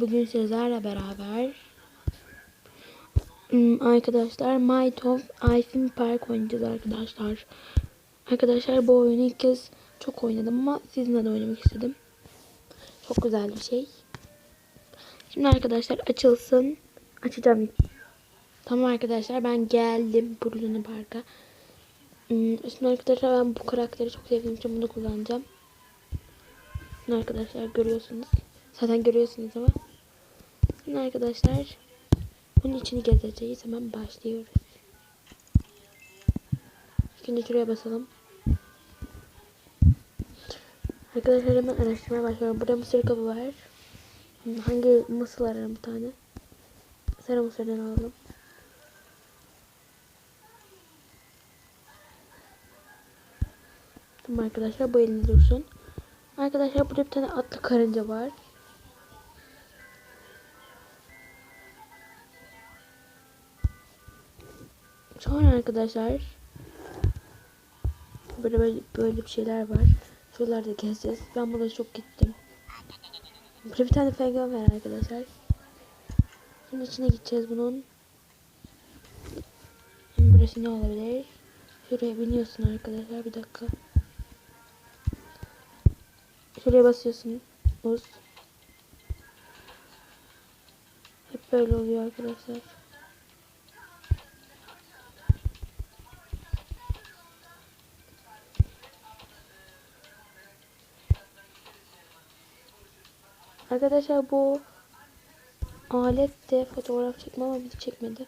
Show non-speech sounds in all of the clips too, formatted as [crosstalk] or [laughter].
Bugün sizlerle beraber hmm, arkadaşlar My Top Eiffel Park oynayacağız arkadaşlar. Arkadaşlar bu oyunu ilk kez çok oynadım ama sizinle de oynamak istedim. Çok güzel bir şey. Şimdi arkadaşlar açılsın. Açacağım. Tamam arkadaşlar ben geldim Burlunu Park'a. Hmm, Şimdi arkadaşlar ben bu karakteri çok sevdiğim için bunu kullanacağım. Şimdi arkadaşlar görüyorsunuz. Zaten görüyorsunuz ama. Şimdi arkadaşlar bunun içini gezeceğiz. Hemen başlıyoruz. Şimdi şuraya basalım. Arkadaşlar hemen araştırmaya başlıyorum. Burada mısır kabı var. Hangi mısır ararım bir tane. Sarı mısırdan alalım. Tamam arkadaşlar bu elinde dursun. Arkadaşlar burada bir tane atlı karınca var. Sonra arkadaşlar böyle, böyle böyle bir şeyler var. Şuralarda gezeceğiz. Ben burada çok gittim. Burada bir tane fengen var arkadaşlar. Şimdi içine gideceğiz bunun. Burası ne olabilir? Şuraya biniyorsun arkadaşlar. Bir dakika. Şuraya basıyorsun. Buz. Hep böyle oluyor arkadaşlar. Arkadaşlar bu alet de fotoğraf çekme ama bizi çekmedi.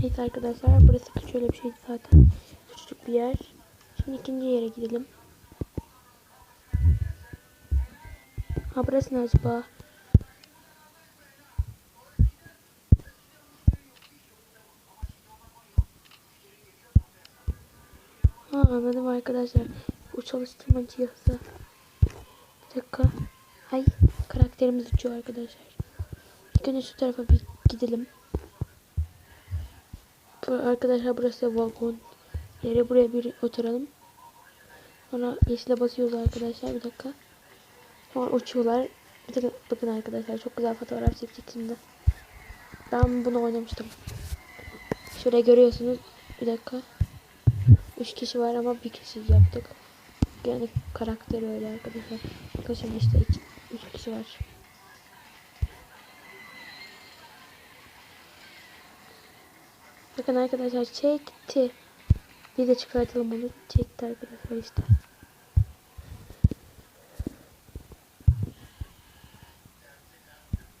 Neyse arkadaşlar burası küçük öyle bir şeydi zaten. Küçük bir yer. Şimdi ikinci yere gidelim. Ha burası ne acaba? Ha anladım arkadaşlar. Bu çalıştırma cihazı. Bir dakika. Hay karakterimiz uçuyor arkadaşlar. İlk önce şu tarafa bir gidelim. Bu, arkadaşlar burası vagon. Yere buraya bir oturalım. Sonra yeşile basıyoruz arkadaşlar. Bir dakika. Sonra uçuyorlar. Bakın, bakın arkadaşlar çok güzel fotoğraf çektik şimdi. Ben bunu oynamıştım. Şuraya görüyorsunuz. Bir dakika. Üç kişi var ama bir kişi yaptık. Yani karakter öyle arkadaşlar. Bakın işte iki, üç kişi var. Bakın arkadaşlar çekti. Bir de çıkartalım onu. Çekti arkadaşlar işte.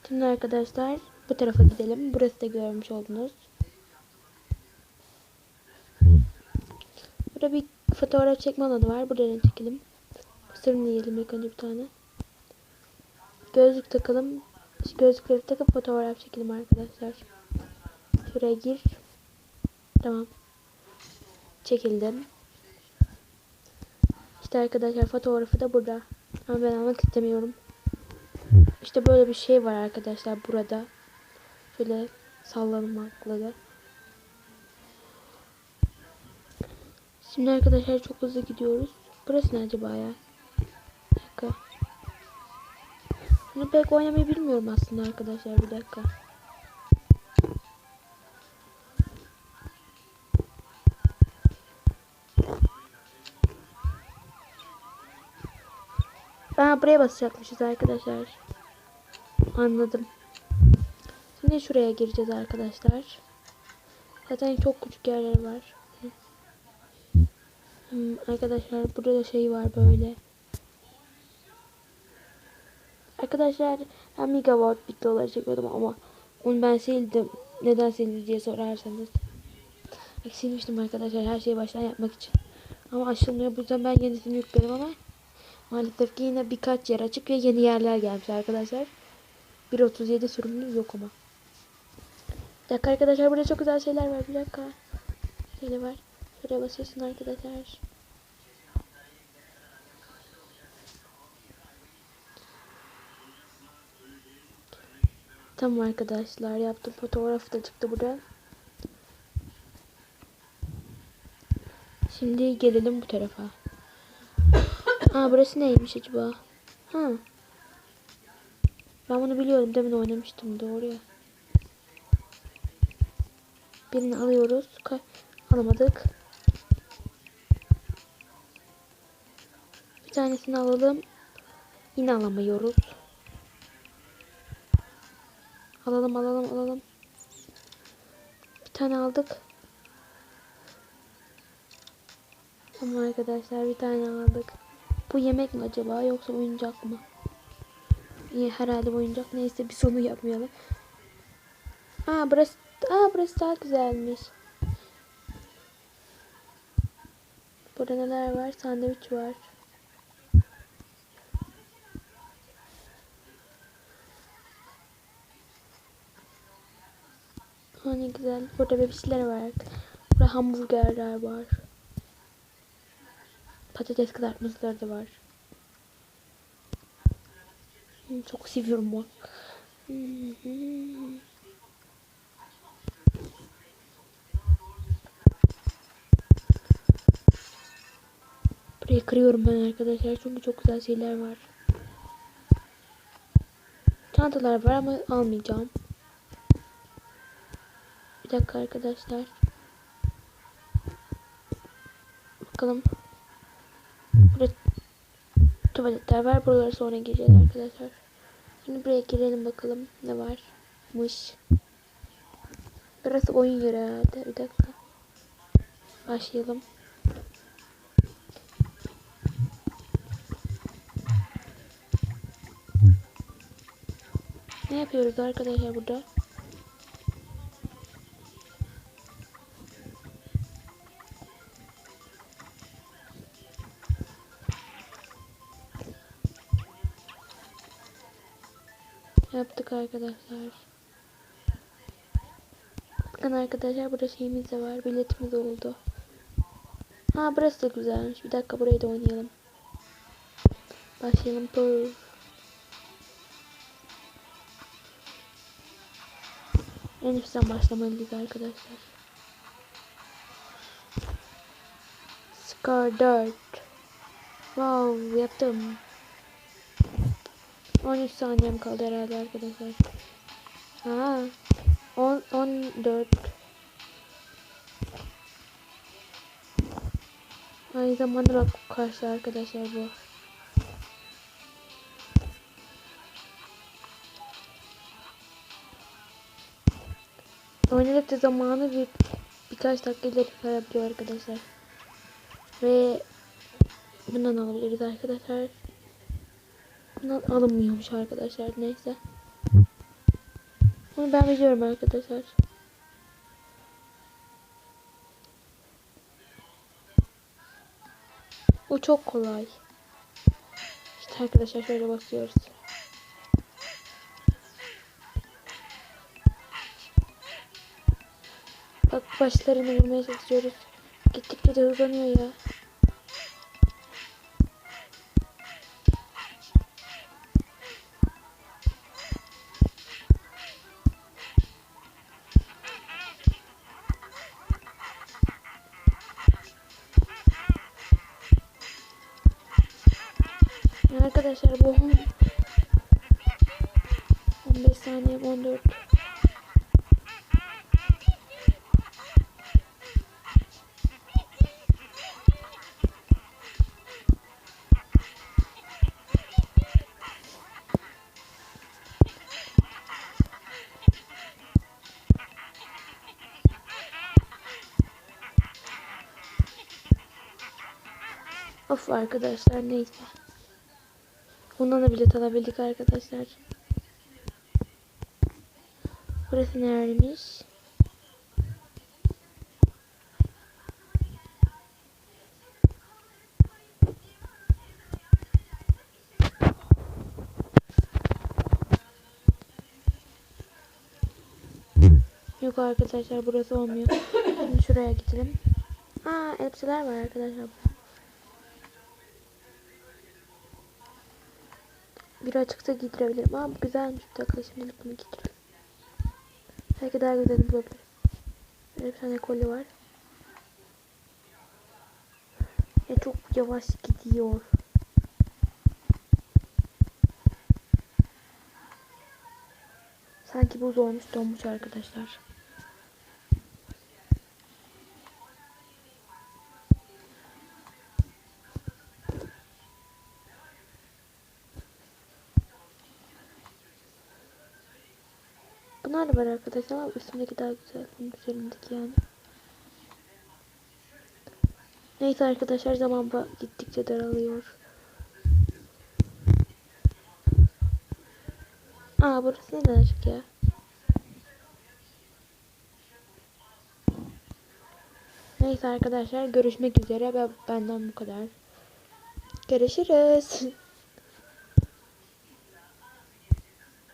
Şimdi arkadaşlar bu tarafa gidelim. Burası da görmüş oldunuz. Burada bir fotoğraf çekme alanı var. Buradan çekelim. Mısırını yiyelim ilk önce bir tane. Gözlük takalım. Gözlükleri takıp fotoğraf çekelim arkadaşlar. Şuraya gir. Tamam. Çekildim. İşte arkadaşlar fotoğrafı da burada. Ama ben almak istemiyorum. İşte böyle bir şey var arkadaşlar burada. Şöyle sallanmakla da. Şimdi arkadaşlar çok hızlı gidiyoruz. Burası ne acaba ya? Bir dakika. Bunu pek oynamayı bilmiyorum aslında arkadaşlar. Bir dakika. Aa buraya basacakmışız arkadaşlar. Anladım. Şimdi şuraya gireceğiz arkadaşlar. Zaten çok küçük yerler var. Hmm, arkadaşlar burada da şey var böyle. Arkadaşlar ben Megawatt videoları çekiyordum ama onu ben sildim. Neden sildim diye sorarsanız. Silmiştim arkadaşlar her şeyi baştan yapmak için. Ama açılmıyor. Bu yüzden ben yenisini yükledim ama maalesef ki yine birkaç yer açık ve yeni yerler gelmiş arkadaşlar. 1.37 sürümlü yok ama. Bir dakika arkadaşlar burada çok güzel şeyler var. Bir dakika. Şöyle var. Şuraya basıyorsun arkadaşlar. Tamam arkadaşlar yaptım fotoğraf da çıktı burada. Şimdi gelelim bu tarafa. Aa burası neymiş acaba? Ha. Ben bunu biliyorum. Demin oynamıştım. Doğru ya. Birini alıyoruz. Ka alamadık. Tanesini alalım. Yine alamıyoruz. Alalım alalım alalım. Bir tane aldık. Tamam arkadaşlar bir tane aldık. Bu yemek mi acaba yoksa oyuncak mı? İyi herhalde oyuncak. Neyse bir sonu yapmayalım. Aa burası, aa burası daha güzelmiş. Burada neler var? Sandviç var. Ha ne güzel. Burada bebişler var. Burada hamburgerler var. Patates kızartmaları da var. Hmm, Çok seviyorum bu. Burayı kırıyorum ben arkadaşlar çünkü çok güzel şeyler var. Çantalar var ama almayacağım. Bir dakika arkadaşlar. Bakalım. Burada tuvaletler var. Buralara sonra gireceğiz arkadaşlar. Şimdi buraya girelim bakalım ne varmış. Burası oyun yeri herhalde. Bir dakika. Başlayalım. Ne yapıyoruz arkadaşlar burada? Yaptık arkadaşlar. Bakın arkadaşlar burada şeyimiz de var. Biletimiz oldu. Ha burası da güzelmiş. Bir dakika burayı da oynayalım. Başlayalım. Pır. En üstten başlamalıyız arkadaşlar. Scar Dart. Wow yaptım. 13 saniyem kaldı herhalde arkadaşlar. Ha. 10 14. Aynı zamanda bak karşı arkadaşlar bu. Oynadıkça zamanı bir birkaç dakika ileri sarabiliyor arkadaşlar. Ve bundan alabiliriz arkadaşlar. Bundan alınmıyormuş arkadaşlar. Neyse. Bunu ben biliyorum arkadaşlar. Bu çok kolay. İşte arkadaşlar şöyle bakıyoruz. Bak başlarını vurmaya çalışıyoruz. Gittikçe de hızlanıyor ya. Arkadaşlar bu 15 saniye 14 Of arkadaşlar neyse. Bundan da bilet alabildik arkadaşlar. Burası nereymiş? Yok arkadaşlar burası olmuyor. Şimdi şuraya gidelim. Aa elbiseler var arkadaşlar. Bir açıkta giydirebilirim. Aa bu güzelmiş bir dakika şimdilik bunu giydirelim. Belki daha güzel bulabiliriz. Böyle bir tane kolye var. Ya çok yavaş gidiyor. Sanki buz olmuş donmuş arkadaşlar. Bunlar da var arkadaşlar ama üstündeki daha güzel. Bunun üzerindeki yani. Neyse arkadaşlar zaman gittikçe daralıyor. Aa burası neden açık ya? Neyse arkadaşlar görüşmek üzere ve benden bu kadar. Görüşürüz. [laughs]